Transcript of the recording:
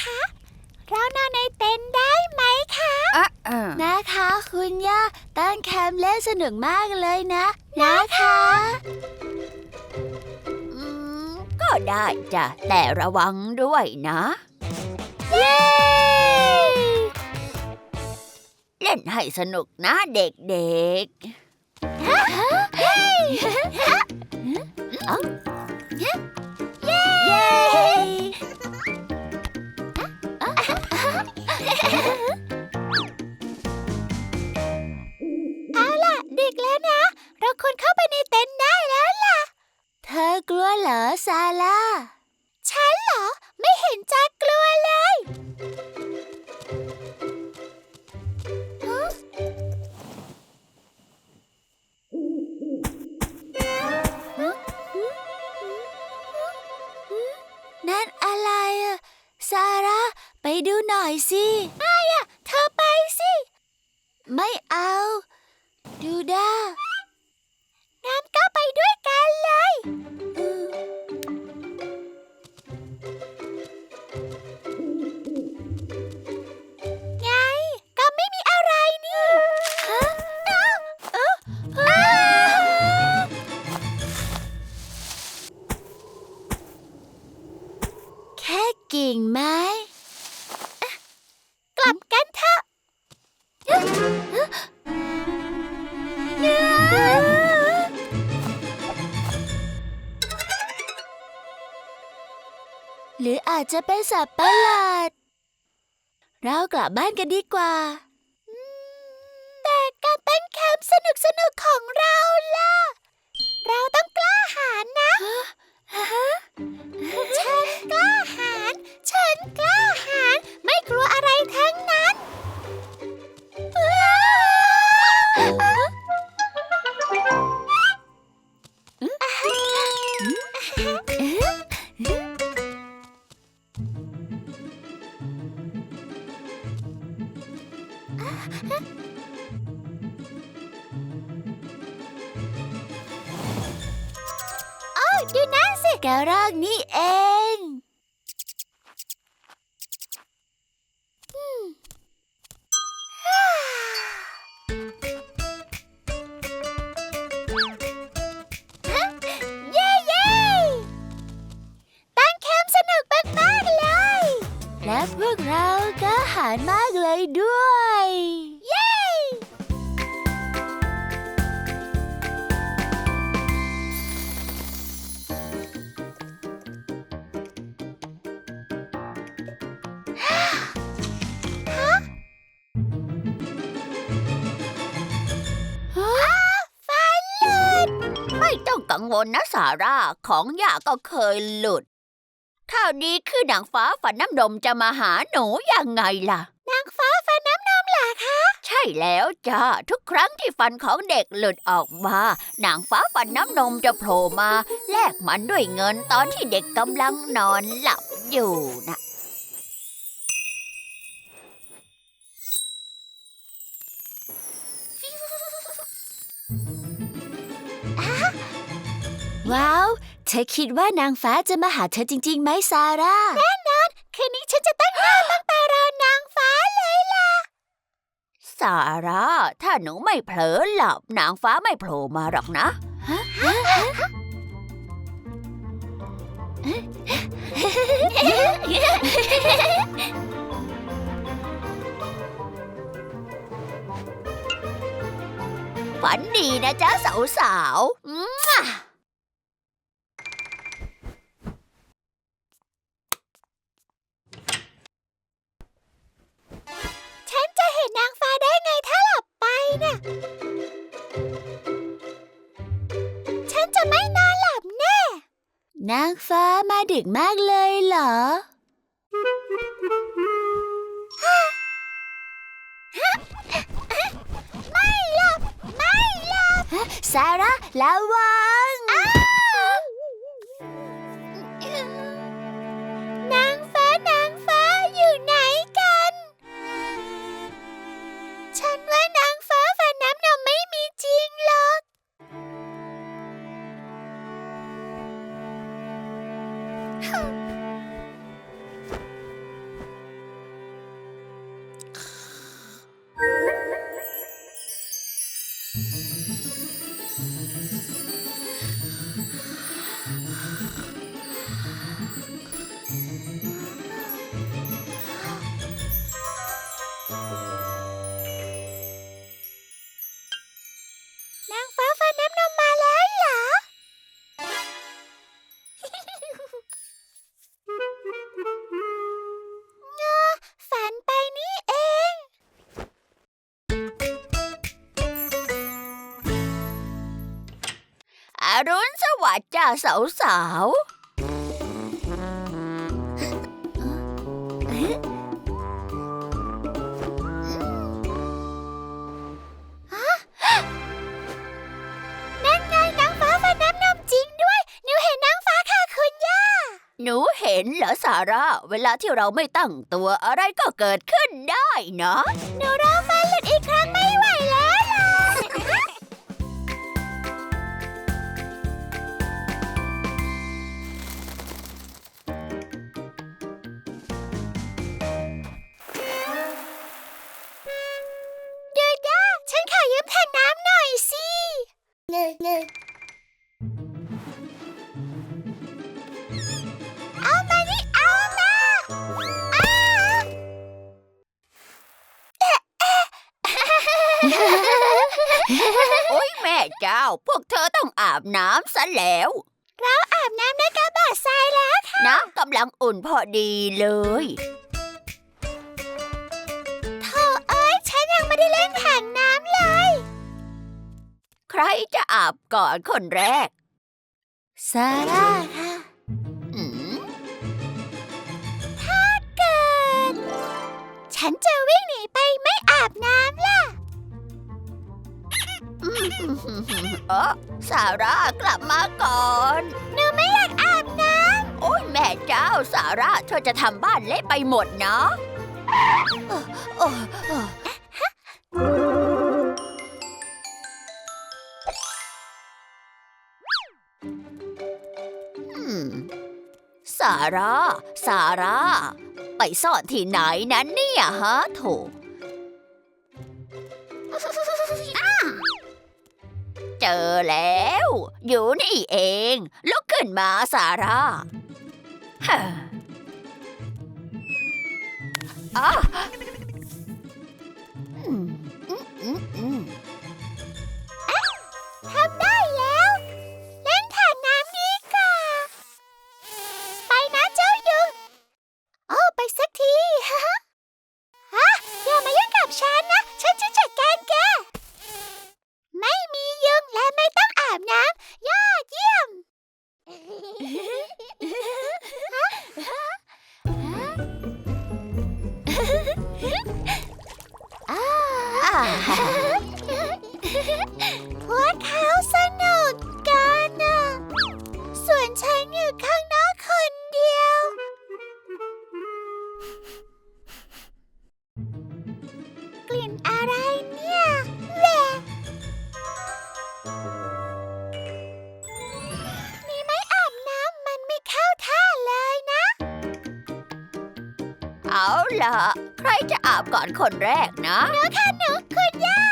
คะ เรานอนในเต็นท์ได้ไหมคะ อะเออนะคะ คุณย่าตั้งแคมป์เล่นสนุกมากเลยนะ นะคะอืมก็ได้จ้ะแต่ระวังด้วยนะ เย้ เล่นให้สนุกนะเด็กเย้ ไม่เอา ดูด้างั้นก็ไปด้วยกันเลย อาจจะเป็นสัตว์ประหลาด เรากลับบ้านกันดีกว่า แต่การเต้นแคมป์สนุกสนุกของเราล่ะ เราต้อง กรอกนี่เองฮ่าฮะเย้เย้ตั้งแคมป์สนุกมากๆเลย และพวกเราก็หารมากเลยด้วย กังวลนะสาร่าของย่าก็เคยหลุดข่าวดีคือนางฟ้าฝันน้ำนมจะมาหาหนูยังไงล่ะ นางฟ้าฟันน้ำนมเหรอคะ ใช่แล้วจ้าทุกครั้งที่ฟันของเด็กหลุดออกมา นางฟ้าฟันน้ำนมจะโผล่มา แลกมันด้วยเงินตอนที่เด็กกำลังนอนหลับอยู่นะ ว้าว เธอคิดว่านางฟ้าจะมาหาเธอจริงๆไหมซาร่า แน่นอน คืนนี้ฉันจะตั้งหน้าตั้งตารอนางฟ้าเลยล่ะสาร่า ถ้าหนูไม่เผลอหลับนางฟ้าไม่โผล่มาหรอกนะ ฝันดีนะจ๊ะสาวๆ นางฟ้ามาดึกมากเลยเหรอ ไม่หลับไม่หลับซาร่าระวัง จ้าสาวสาวนั่นไงนางฟ้าฟันน้ำนมจริงด้วย หนูเห็นนางฟ้าค่ะคุณย่าๆหนูเห็นเหรอซาร่า เวลาที่เราไม่ตั้งตัวอะไรก็เกิดขึ้นได้นะ หนูร้องฟันหลุดอีกครั้งไม่ เงยเงยเอามานี่เอามาอ้าวโอ้ยแม่เจ้า พวกเธอต้องอาบน้ำซะแล้ว เราอาบน้ำในกระบะทรายแล้วน้ำกำลังอุ่นพอดีเลยโธ่เอ้ยฉันยังไม่ได้เล่นถังน้ำเลยใค รจะอาบก่อนคนแรก ซาร่าค่ะอืมเกิด ฉันจะวิ่งหนีไปไม่อาบน้ำล่ะเออซาร่ากลับมาก่อน หนูไม่อยากอาบน้โอ้ยแม่เจ้าซาร่าเธอจะทำบ้านเละไปหมดนะเอ่อเอ่อเอ่อ อืมซาร่าซาร่า ไปซ่อนที่ไหนนั้นเนี่ยฮะโถเจอแล้ว อยู่นี่เอง ลุกขึ้นมาซาร่า พวกเขาสนุกกันนะส่วนฉันอยู่ข้างนอกคนเดียว กลิ่นอะไรเนี่ยแหวะนี่ไม่อาบน้ำมันไม่เข้าท่าเลยนะ เอาล่ะ ใครจะอาบก่อนคนแรกนะหนูค่ะหนูคุณย่า